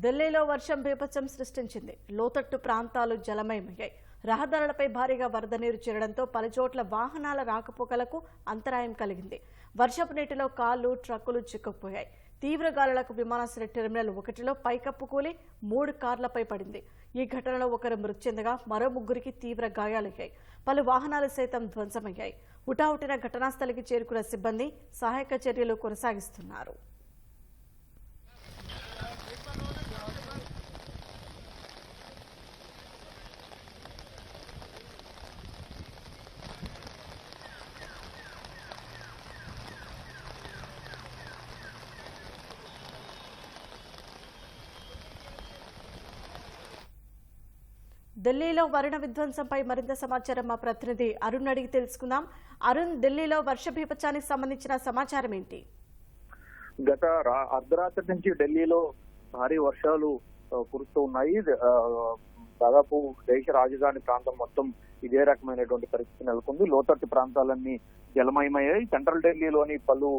ఢిల్లీలో వర్షం బీభత్సం సృష్టించింది. లోతట్టు ప్రాంతాలు జలమయమయ్యాయి. రహదారులపై భారీగా వరద నీరు చేరడంతో పలుచోట్ల వాహనాల రాకపోకలకు అంతరాయం కలిగింది. వర్షపు నీటిలో కార్లు ట్రక్కులు చిక్కుకుపోయాయి. తీవ్ర గాలులకు విమానాశ్రయ టెర్మినల్ ఒకటిలో పైకప్పు కూలి మూడు కార్లపై పడింది. ఈ ఘటనలో ఒకరు మృతి చెందగా మరో ముగ్గురికి తీవ్ర గాయాలయ్యాయి. పలు వాహనాలు సైతం ధ్వంసమయ్యాయి. హుటాహుటిన ఘటనా స్థలికి చేరుకున్న సిబ్బంది సహాయక చర్యలు కొనసాగిస్తున్నారు. ఢిల్లీలో వరుణ విధ్వంసంపై మరింత సమాచారం మా ప్రతినిధి అరుణ్ అడిగి తెలుసుకుందాం. అరుణ్ ఢిల్లీలో వర్ష బీభత్సానికి సంబంధించిన సమాచారం ఏంటి? గత అర్ధరాత్రి నుంచి ఢిల్లీలో భారీ వర్షాలు కురుస్తూ ఉన్నాయి. దాదాపు దేశ రాజధాని ప్రాంతం మొత్తం ఇదే రకమైనటువంటి పరిస్థితి నెలకొంది. లోతట్టు ప్రాంతాలన్నీ జలమయమయ్యాయి. సెంట్రల్ ఢిల్లీలోని పలు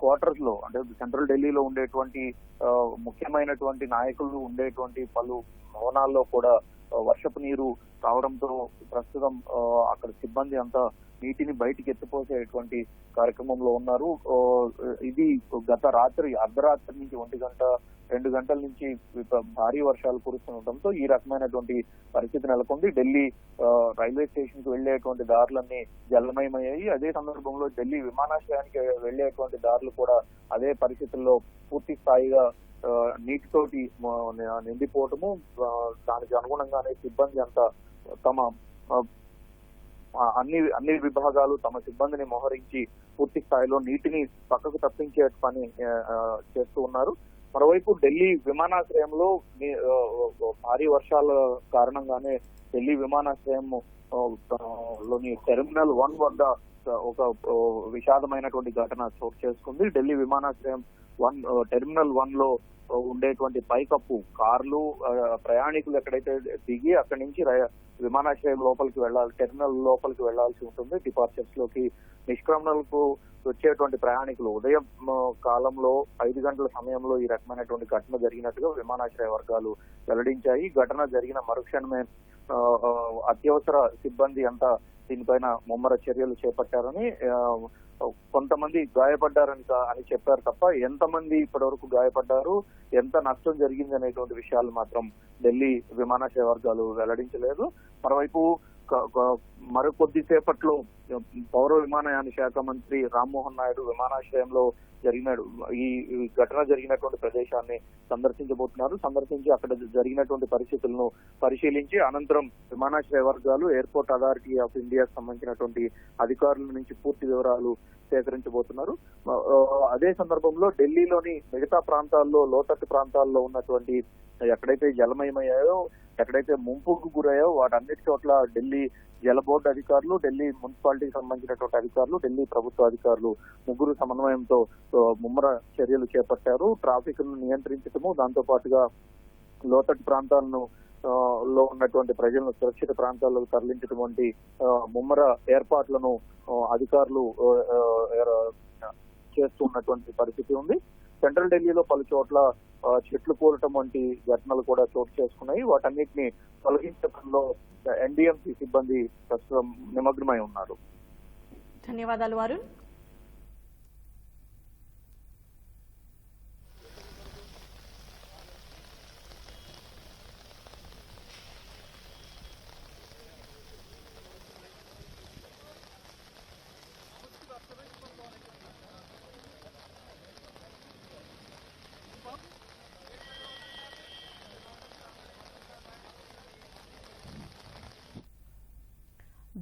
క్వార్టర్స్లో అంటే సెంట్రల్ ఢిల్లీలో ఉండేటువంటి ముఖ్యమైనటువంటి నాయకులు ఉండేటువంటి పలు భవనాల్లో కూడా వర్షపు నీరు రావడంతో ప్రస్తుతం అక్కడ సిబ్బంది అంతా నీటిని బయటికి ఎత్తిపోసేటువంటి కార్యక్రమంలో ఉన్నారు. ఇది గత రాత్రి అర్ధరాత్రి నుంచి ఒంటి గంట రెండు గంటల నుంచి భారీ వర్షాలు కురుస్తుండటంతో ఈ రకమైనటువంటి పరిస్థితి నెలకొంది. ఢిల్లీ రైల్వే స్టేషన్కు వెళ్ళేటువంటి దారులన్నీ జలమయమయ్యాయి. అదే సందర్భంలో ఢిల్లీ విమానాశ్రయానికి వెళ్ళేటువంటి దారులు కూడా అదే పరిస్థితుల్లో పూర్తి స్థాయిగా నీటితోటి నిండిపోవటము దానికి అనుగుణంగానే సిబ్బంది అంతా తమ అన్ని అన్ని విభాగాలు తమ సిబ్బందిని మోహరించి పూర్తి స్థాయిలో నీటిని పక్కకు తప్పించే పని చేస్తూ ఉన్నారు. మరోవైపు ఢిల్లీ విమానాశ్రయంలో భారీ వర్షాల కారణంగానే ఢిల్లీ విమానాశ్రయం లోని టెర్మినల్ వన్ వద్ద ఒక విషాదమైనటువంటి ఘటన చోటు చేసుకుంది. ఢిల్లీ విమానాశ్రయం వన్ టెర్మినల్ వన్లో ఉండేటువంటి పైకప్పు కార్లు ప్రయాణికులు ఎక్కడైతే దిగి అక్కడి నుంచి విమానాశ్రయం లోపలికి వెళ్ళాలి టెర్మినల్ లోపలికి వెళ్ళాల్సి ఉంటుంది. డిపార్చర్స్లోకి నిష్క్రమణలకు వచ్చేటువంటి ప్రయాణికులు. ఉదయం కాలంలో ఐదు గంటల సమయంలో ఈ రకమైనటువంటి ఘటన జరిగినట్టుగా విమానాశ్రయ వర్గాలు వెల్లడించాయి. ఘటన జరిగిన మరుక్షణమే అత్యవసర సిబ్బంది అంతా దీనిపైన ముమ్మర చర్యలు చేపట్టారని కొంతమంది గాయపడ్డారని కా- అని చెప్పారు తప్ప ఎంతమంది ఇప్పటి వరకు గాయపడ్డారు ఎంత నష్టం జరిగింది అనేటువంటి విషయాలు మాత్రం ఢిల్లీ విమానాశ్రయ వర్గాలు వెల్లడించలేదు. మరోవైపు మరో కొద్దిసేపట్లో పౌర విమానయాన శాఖ మంత్రి రామ్మోహన్ నాయుడు విమానాశ్రయంలో జరిగిన ఈ ఘటన జరిగినటువంటి ప్రదేశాన్ని సందర్శించబోతున్నారు. సందర్శించి అక్కడ జరిగినటువంటి పరిస్థితులను పరిశీలించి అనంతరం విమానాశ్రయ వర్గాలు ఎయిర్పోర్ట్ అథారిటీ ఆఫ్ ఇండియాకు సంబంధించినటువంటి అధికారుల నుంచి పూర్తి వివరాలు సేకరించబోతున్నారు. అదే సందర్భంలో ఢిల్లీలోని మిగతా ప్రాంతాల్లో లోతట్టు ప్రాంతాల్లో ఉన్నటువంటి ఎక్కడైతే జలమయమయ్యాయో ఎక్కడైతే ముంపుకు గురయ్యో వాటన్నిటి చోట్ల ఢిల్లీ జల బోర్డు అధికారులు ఢిల్లీ మున్సిపాలిటీకి సంబంధించినటువంటి అధికారులు ఢిల్లీ ప్రభుత్వ అధికారులు ముగ్గురు సమన్వయంతో ముమ్మర చర్యలు చేపట్టారు. ట్రాఫిక్ను నియంత్రించడము దాంతో పాటుగా లోతట్టు ప్రాంతాలను లో ఉన్నటువంటి ప్రజలను సురక్షిత ప్రాంతాలకు తరలించినటువంటి వంటి ముమ్మర ఏర్పాట్లను అధికారులు చేస్తున్నటువంటి పరిస్థితి ఉంది. సెంట్రల్ ఢిల్లీలో పలు చోట్ల చెట్లు కూలటం వంటి ఘటనలు కూడా చోటు చేసుకున్నాయి. వాటన్నిటిని తొలగించడంలో ఎన్డీఎంసీ సిబ్బంది ప్రస్తుతం నిమగ్నమై ఉన్నారు. ధన్యవాదాలు అరుణ్.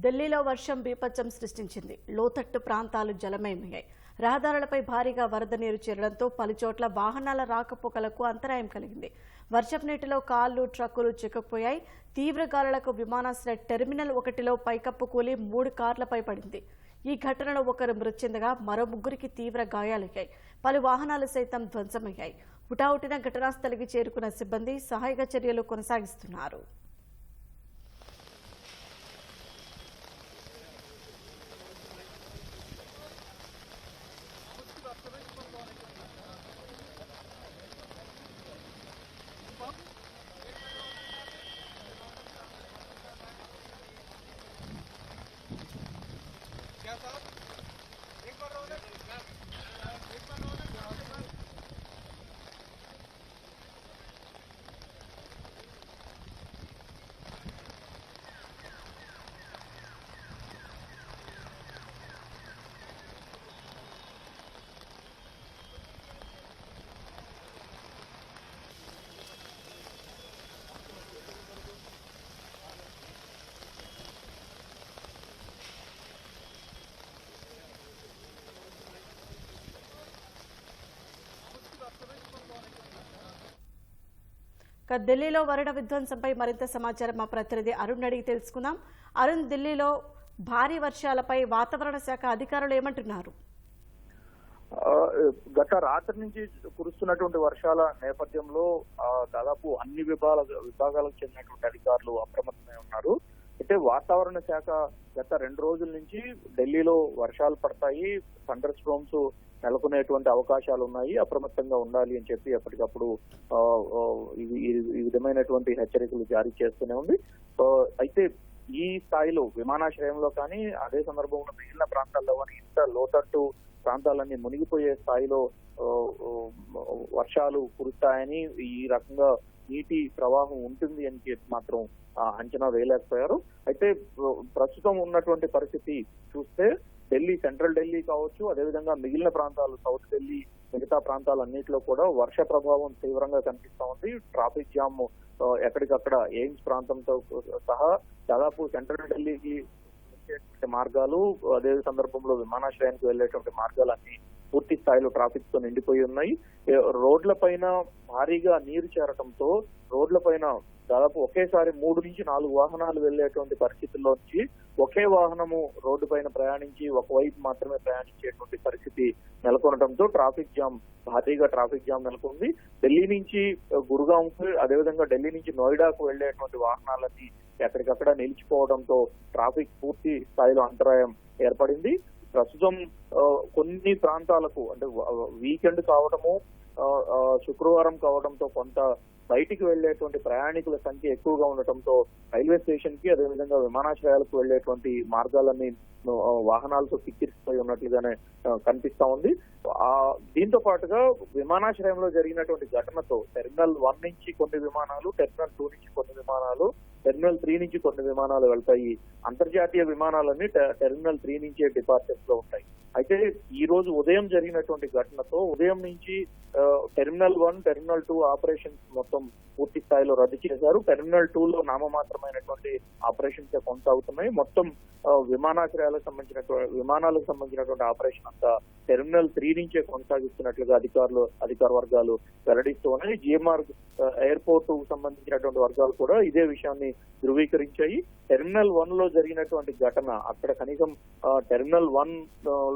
ఢిల్లీలో వర్షం బీపత్సం సృష్టించింది. లోతట్టు ప్రాంతాలు జలమయమయ్యాయి. రహదారులపై భారీగా వరద నీరు చేరడంతో పలుచోట్ల వాహనాల రాకపోకలకు అంతరాయం కలిగింది. వర్షపు నీటిలో కార్లు ట్రక్కులు చిక్కుపోయాయి తీవ్ర గాలులకు విమానాశ్రయ టెర్మినల్ ఒకటిలో పైకప్పు కూలి మూడు కార్లపై పడింది. ఈ ఘటనలో ఒకరు మృతి చెందగా మరో ముగ్గురికి తీవ్ర గాయాలయ్యాయి. పలు వాహనాలు సైతం ధ్వంసమయ్యాయి. హుటాహుటిన ఘటనాస్థలికి చేరుకున్న సిబ్బంది సహాయక చర్యలు కొనసాగిస్తున్నారు. ఢిల్లీలో వరుణ విధ్వంసంపై మరింత సమాచారం మా ప్రతినిధి అరుణ్ అడిగి తెలుసుకుందాం. అరుణ్ ఢిల్లీలో భారీ వర్షాలపై వాతావరణ శాఖ అధికారులు ఏమంటున్నారు? గత రాత్రి నుంచి కురుస్తున్నటువంటి వర్షాల నేపథ్యంలో దాదాపు అన్ని విభాగాల విభాగాలకు చెందినటువంటి అధికారులు అప్రమత్తమై ఉన్నారు. అయితే వాతావరణ శాఖ గత రెండు రోజుల నుంచి ఢిల్లీలో వర్షాలు పడతాయి. థండర్ స్ట్రోమ్స్ నెలకొనేటువంటి అవకాశాలు ఉన్నాయి అప్రమత్తంగా ఉండాలి అని చెప్పి ఎప్పటికప్పుడు ఈ- ఈ- విధమైనటువంటి హెచ్చరికలు జారీ చేస్తూనే ఉంది. అయితే ఈ స్థాయిలో విమానాశ్రయంలో కానీ అదే సందర్భంలో మిగిలిన ప్రాంతాల్లో కానీ ఇంత లోతట్టు ప్రాంతాలన్నీ మునిగిపోయే స్థాయిలో వర్షాలు కురుస్తాయని ఈ రకంగా నీటి ప్రవాహం ఉంటుంది అని చెప్పి మాత్రం ఆ, అంచనా వేయలేకపోయారు. అయితే ప్రస్తుతం ఉన్నటువంటి పరిస్థితి చూస్తే ఢిల్లీ సెంట్రల్ ఢిల్లీ కావచ్చు అదేవిధంగా మిగిలిన ప్రాంతాలు సౌత్ ఢిల్లీ మిగతా ప్రాంతాలన్నింటిలో కూడా వర్ష ప్రభావం తీవ్రంగా కనిపిస్తా ఉంది. ట్రాఫిక్ జామ్ ఎక్కడికక్కడ ఎయిమ్స్ ప్రాంతంతో సహా దాదాపు సెంట్రల్ ఢిల్లీకి వచ్చేటువంటి మార్గాలు అదే సందర్భంలో విమానాశ్రయానికి వెళ్ళేటువంటి మార్గాలన్నీ పూర్తి స్థాయిలో ట్రాఫిక్తో నిండిపోయి ఉన్నాయి. రోడ్ల పైన భారీగా నీరు చేరటంతో రోడ్ల పైన దాదాపు ఒకేసారి మూడు నుంచి నాలుగు వాహనాలు వెళ్ళేటువంటి పరిస్థితుల్లోంచి ఒకే వాహనము రోడ్డు పైన ప్రయాణించి ఒకవైపు మాత్రమే ప్రయాణించేటువంటి పరిస్థితి నెలకొనడంతో ట్రాఫిక్ జామ్ భారీగా ట్రాఫిక్ జామ్ నెలకొంది. ఢిల్లీ నుంచి గురుగాంకు అదేవిధంగా ఢిల్లీ నుంచి నోయిడాకు వెళ్ళేటువంటి వాహనాలన్నీ ఎక్కడికక్కడ నిలిచిపోవడంతో ట్రాఫిక్ పూర్తి స్థాయిలో అంతరాయం ఏర్పడింది. ప్రస్తుతం కొన్ని ప్రాంతాలకు అంటే వీకెండ్ కావడము శుక్రవారం కావడంతో కొంత బయటికి వెళ్ళేటువంటి ప్రయాణికుల సంఖ్య ఎక్కువగా ఉండటంతో రైల్వే స్టేషన్కి అదేవిధంగా విమానాశ్రయాలకు వెళ్ళేటువంటి మార్గాలన్నీ వాహనాలతో కిక్కిరిసిపోయి ఉన్నట్లుగానే కనిపిస్తా ఉంది. ఆ దీంతో పాటుగా విమానాశ్రయంలో జరిగినటువంటి ఘటనతో టెర్మినల్ వన్ నుంచి కొన్ని విమానాలు టెర్మినల్ టూ నుంచి కొన్ని విమానాలు టెర్మినల్ త్రీ నుంచి కొన్ని విమానాలు వెళ్తాయి. అంతర్జాతీయ విమానాలన్నీ టె- టెర్మినల్ త్రీ నుంచే డిపార్చర్స్లో ఉంటాయి. అయితే ఈ రోజు ఉదయం జరిగినటువంటి ఘటనతో ఉదయం నుంచి terminal one terminal two operations మొత్తం పూర్తి స్థాయిలో రద్దు చేశారు. టెర్మినల్ టూ లో నామమాత్రమైనటువంటి ఆపరేషన్స్ కొనసాగుతున్నాయి. మొత్తం విమానాశ్రయాలకు సంబంధించినటువంటి విమానాలకు సంబంధించినటువంటి ఆపరేషన్ అంతా టెర్మినల్ త్రీ నుంచే కొనసాగిస్తున్నట్లుగా అధికారులు అధికార వర్గాలు వెల్లడిస్తూ ఉన్నాయి. జిఎంఆర్ ఎయిర్పోర్ట్కు సంబంధించినటువంటి వర్గాలు కూడా ఇదే విషయాన్ని ధృవీకరించాయి. టెర్మినల్ వన్లో జరిగినటువంటి ఘటన అక్కడ కనీసం టెర్మినల్ వన్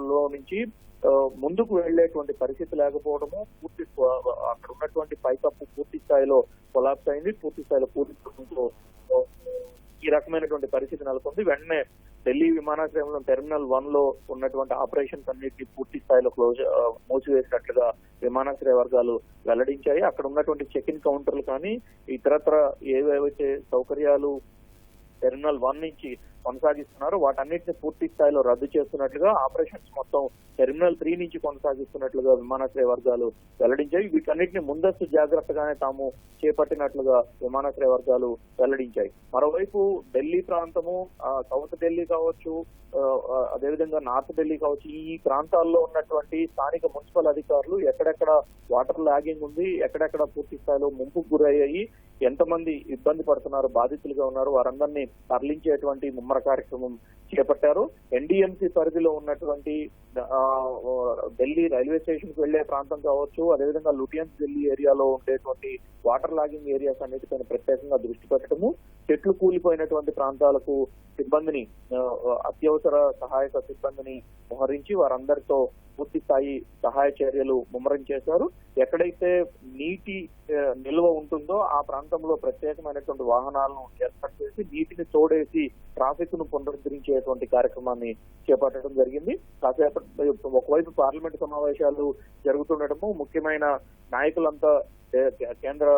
లో నుంచి ముందుకు వెళ్ళేటువంటి పరిస్థితి లేకపోవడము పూర్తి అక్కడ ఉన్నటువంటి పైకప్పు పూర్తి స్థాయిలో కొలాప్స్ అయింది పూర్తి స్థాయిలో పూర్తి ఈ రకమైనటువంటి పరిస్థితి నెలకొంది. వెంటనే ఢిల్లీ విమానాశ్రయంలో టెర్మినల్ వన్లో ఉన్నటువంటి ఆపరేషన్స్ అన్నిటిని పూర్తి స్థాయిలో క్లోజ్ మూసివేసినట్లుగా విమానాశ్రయ వర్గాలు వెల్లడించాయి. అక్కడ ఉన్నటువంటి చెక్ ఇన్ కౌంటర్లు కానీ ఇతరత్ర ఏవేవైతే సౌకర్యాలు టెర్మినల్ వన్ నుంచి కొనసాగిస్తున్నారు. వాటన్నిటిని పూర్తి స్థాయిలో రద్దు చేస్తున్నట్లుగా ఆపరేషన్స్ మొత్తం టెర్మినల్ త్రీ నుంచి కొనసాగిస్తున్నట్లుగా విమానాశ్రయ వర్గాలు వెల్లడించాయి. వీటన్నిటిని ముందస్తు జాగ్రత్తగానే తాము చేపట్టినట్లుగా విమానాశ్రయ వర్గాలు వెల్లడించాయి. మరోవైపు ఢిల్లీ ప్రాంతము సౌత్ ఢిల్లీ కావచ్చు అదేవిధంగా నార్త్ ఢిల్లీ కావచ్చు ఈ ప్రాంతాల్లో ఉన్నటువంటి స్థానిక మున్సిపల్ అధికారులు ఎక్కడెక్కడ వాటర్ లాగింగ్ ఉంది ఎక్కడెక్కడ పూర్తి స్థాయిలో ముంపుకు గురయ్యాయి ఎంతమంది ఇబ్బంది పడుతున్నారు బాధితులుగా ఉన్నారు వారందరినీ తరలించేటువంటి ముమ్మర కార్యక్రమం చేపట్టారు. ఎన్డీఎంసీ పరిధిలో ఉన్నటువంటి ఢిల్లీ రైల్వే స్టేషన్కు వెళ్ళే ప్రాంతం కావచ్చు అదేవిధంగా లుటియన్స్ ఢిల్లీ ఏరియాలో ఉండేటువంటి వాటర్ లాగింగ్ ఏరియాస్ అన్నిటిపైన ప్రత్యేకంగా దృష్టి పెట్టడము. చెట్లు కూలిపోయినటువంటి ప్రాంతాలకు సిబ్బందిని అత్యవసర సహాయక సిబ్బందిని మోహరించి వారందరితో పూర్తి స్థాయి సహాయ చర్యలు ముమ్మరం చేశారు. ఎక్కడైతే నీటి నిల్వ ఉంటుందో ఆ ప్రాంతంలో ప్రత్యేకమైనటువంటి వాహనాలను ఏర్పాటు చేసి నీటిని తోడేసి ట్రాఫిక్ను చేసేటువంటి కార్యక్రమాన్ని చేపట్టడం జరిగింది. కాసేపటి ఒకవైపు పార్లమెంట్ సమావేశాలు జరుగుతుండటము ముఖ్యమైన నాయకులంతా కే- కేంద్ర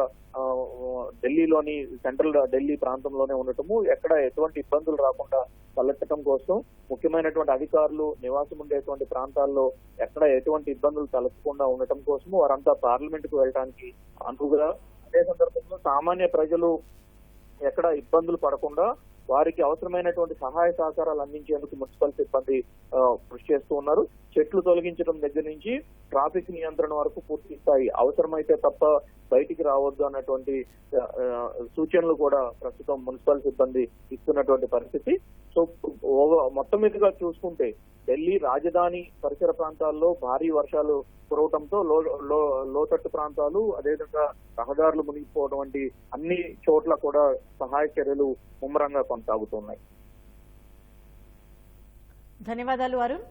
ఢిల్లీలోని సెంట్రల్ ఢిల్లీ ప్రాంతంలోనే ఉండటము ఎక్కడ ఎటువంటి ఇబ్బందులు రాకుండా తలెత్తడం కోసం ముఖ్యమైనటువంటి అధికారులు నివాసం ఉండేటువంటి ప్రాంతాల్లో ఎక్కడ ఎటువంటి ఇబ్బందులు తలెత్తకుండా ఉండటం కోసం వారంతా పార్లమెంట్కు వెళ్ళడానికి అనువుగా అదే సందర్భంలో సామాన్య ప్రజలు ఎక్కడ ఇబ్బందులు పడకుండా వారికి అవసరమైనటువంటి సహాయ సహకారాలు అందించేందుకు మున్సిపల్ సిబ్బంది కృషి చేస్తూ ఉన్నారు. చెట్లు తొలగించడం దగ్గర నుంచి ట్రాఫిక్ నియంత్రణ వరకు పూర్తి స్థాయి అవసరమైతే తప్ప బయటికి రావద్దు అన్నటువంటి సూచనలు కూడా ప్రస్తుతం మున్సిపల్ సిబ్బంది ఇస్తున్నటువంటి పరిస్థితి. సో మొత్తం మీదుగా చూసుకుంటే ఢిల్లీ రాజధాని పరిసర ప్రాంతాల్లో భారీ వర్షాలు కురవటంతో లో లోతట్టు ప్రాంతాలు అదేవిధంగా రహదారులు మునిగిపోవడం వంటి అన్ని చోట్ల కూడా సహాయ చర్యలు ముమ్మరంగా కొనసాగుతున్నాయి. ధన్యవాదాలు అరుణ్.